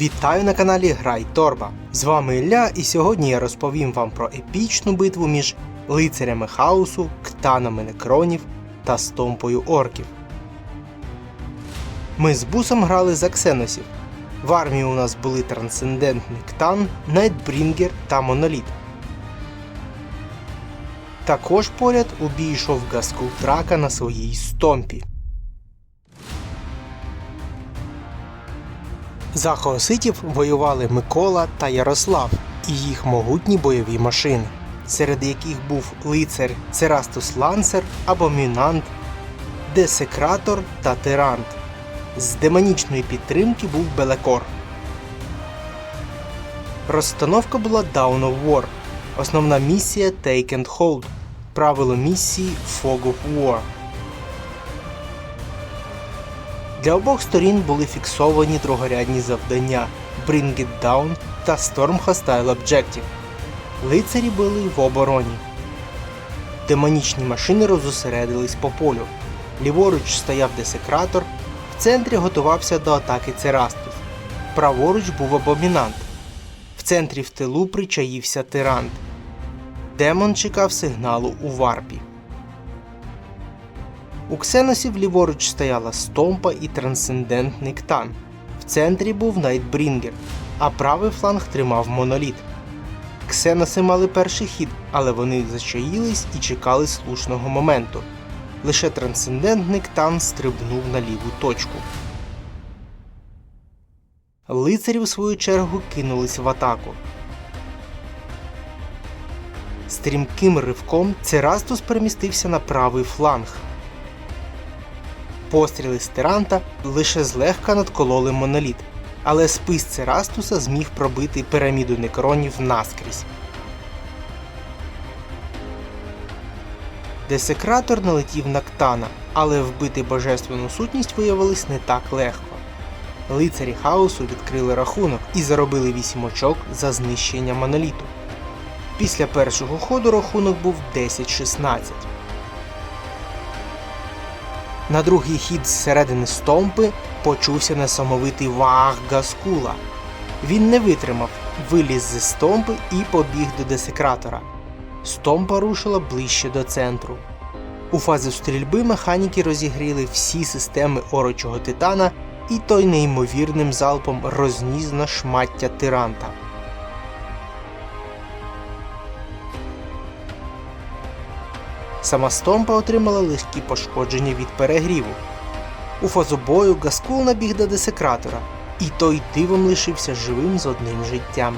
Вітаю на каналі Грай Торба. З вами Ілля, і сьогодні я розповім вам про епічну битву між лицарями хаосу, ктанами некронів та стомпою орків. Ми з бусом грали за ксеносів. В армії у нас були трансцендентний ктан, Найтбрінгер та Моноліт. Також поряд у бій йшов Гаскул на своїй стомпі. За хаоситів воювали Микола та Ярослав і їх могутні бойові машини, серед яких був лицар Церастус Лансер або Мінант, Десекратор та Тирант. З демонічної підтримки був Белекор. Розстановка була Down of War. Основна місія Take and Hold. Правило місії Fog of War. Для обох сторін були фіксовані другорядні завдання Bring It Down та Storm Hostile Objective. Лицарі були в обороні. Демонічні машини розосередились по полю. Ліворуч стояв десекратор, в центрі готувався до атаки Церастус. Праворуч був абомінант. В центрі в тилу причаївся тирант. Демон чекав сигналу у варпі. У ксеносів ліворуч стояла стомпа і трансцендентний ктан. В центрі був Найтбрінгер, а правий фланг тримав моноліт. Ксеноси мали перший хід, але вони зачаїлись і чекали слушного моменту. Лише трансцендентний ктан стрибнув на ліву точку. Лицарі, в свою чергу, кинулись в атаку. Стрімким ривком Церастус перемістився на правий фланг. Постріли з тиранта лише злегка надкололи моноліт, але спис Церастуса зміг пробити піраміду некронів наскрізь. Десекратор налетів на ктана, але вбити божественну сутність виявилось не так легко. Лицарі хаосу відкрили рахунок і заробили 8 очок за знищення моноліту. Після першого ходу рахунок був 10-16. На другий хід зсередини стомпи почувся несамовитий ваг Гаскула. Він не витримав, виліз зі стомпи і побіг до десекратора. Стомпа рушила ближче до центру. У фазі стрільби механіки розігріли всі системи орочого титана, і той неймовірним залпом розніс на шмаття тиранта. Сама стомпа отримала легкі пошкодження від перегріву. У фазобою Гаскул набіг до десекратора, і той дивом лишився живим з одним життям.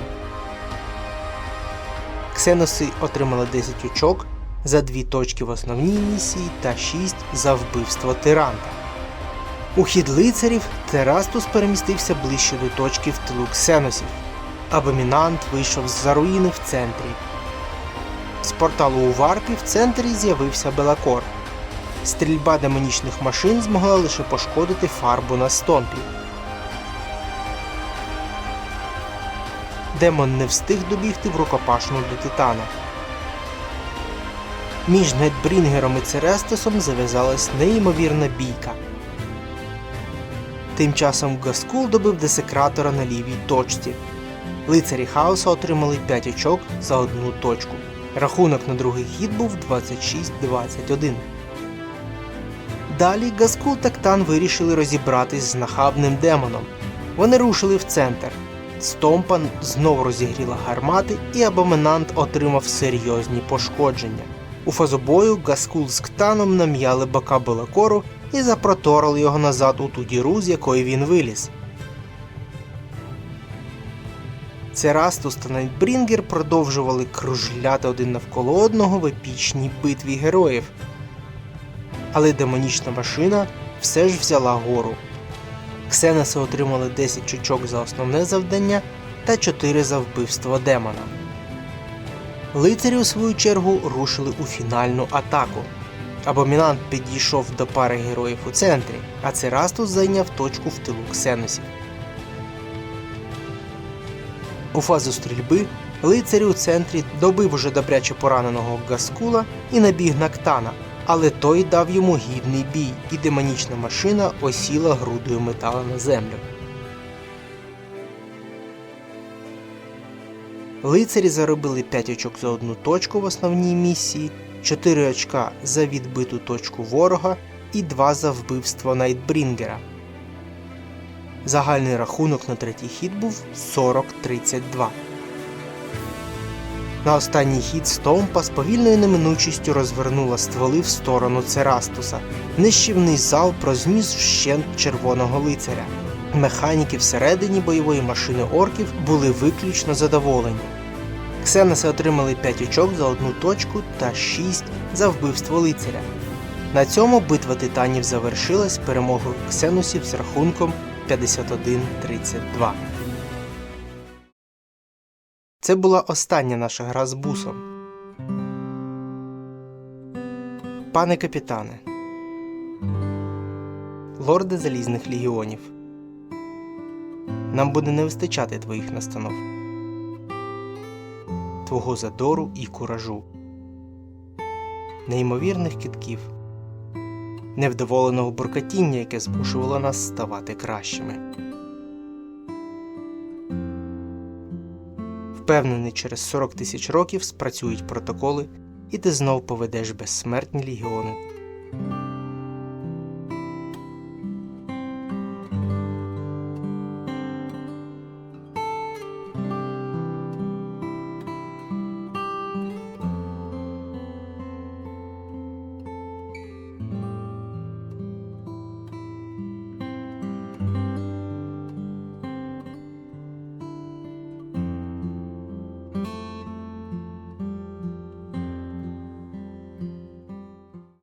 Ксеноси отримали 10 очок за 2 точки в основній місії та 6 за вбивство тиранта. У хід лицарів Терастус перемістився ближче до точки в тилу ксеносів. Абомінант вийшов з-за руїни в центрі. З порталу у варпі в центрі з'явився Белакор. Стрільба демонічних машин змогла лише пошкодити фарбу на стомпі. Демон не встиг добігти в рукопашну до Титана. Між Нетбрінгером і Церестосом зав'язалась неймовірна бійка. Тим часом Гаскул добив десекратора на лівій точці. Лицарі хаоса отримали 5 очок за одну точку. Рахунок на другий хід був 26-21. Далі Гаскул та Ктан вирішили розібратись з нахабним демоном. Вони рушили в центр. Стомпан знову розігріла гармати, і абоминант отримав серйозні пошкодження. У фазобою Гаскул з Ктаном нам'яли бока Белакору і запроторили його назад у ту діру, з якої він виліз. Церастус та Найтбрінгер продовжували кружляти один навколо одного в епічній битві героїв. Але демонічна машина все ж взяла гору. Ксеноси отримали 10 чучок за основне завдання та 4 за вбивство демона. Лицарі, у свою чергу, рушили у фінальну атаку. Абомінант підійшов до пари героїв у центрі, а Церастус зайняв точку в тилу ксеносів. У фазу стрільби лицарі у центрі добив уже добряче пораненого Гаскула і набіг на Ктана, але той дав йому гідний бій, і демонічна машина осіла грудою металу на землю. Лицарі заробили 5 очок за одну точку в основній місії, 4 очка за відбиту точку ворога і 2 за вбивство Найтбрінгера. Загальний рахунок на третій хід був 40-32. На останній хід Стомпа з повільною неминучістю розвернула стволи в сторону Церастуса. Нищівний залп розніс вщент червоного лицаря. Механіки всередині бойової машини орків були виключно задоволені. Ксеноси отримали 5 очок за одну точку та 6 за вбивство лицаря. На цьому битва титанів завершилась перемогою ксеносів з рахунком 51-32. Це була остання наша гра з бусом. Пане капітане. Лорде залізних легіонів. Нам буде не вистачати твоїх настанов. Твого задору і куражу. Неймовірних китків. Невдоволеного буркатіння, яке змушувало нас ставати кращими. Впевнений, через 40 тисяч років спрацюють протоколи, і ти знов поведеш безсмертні легіони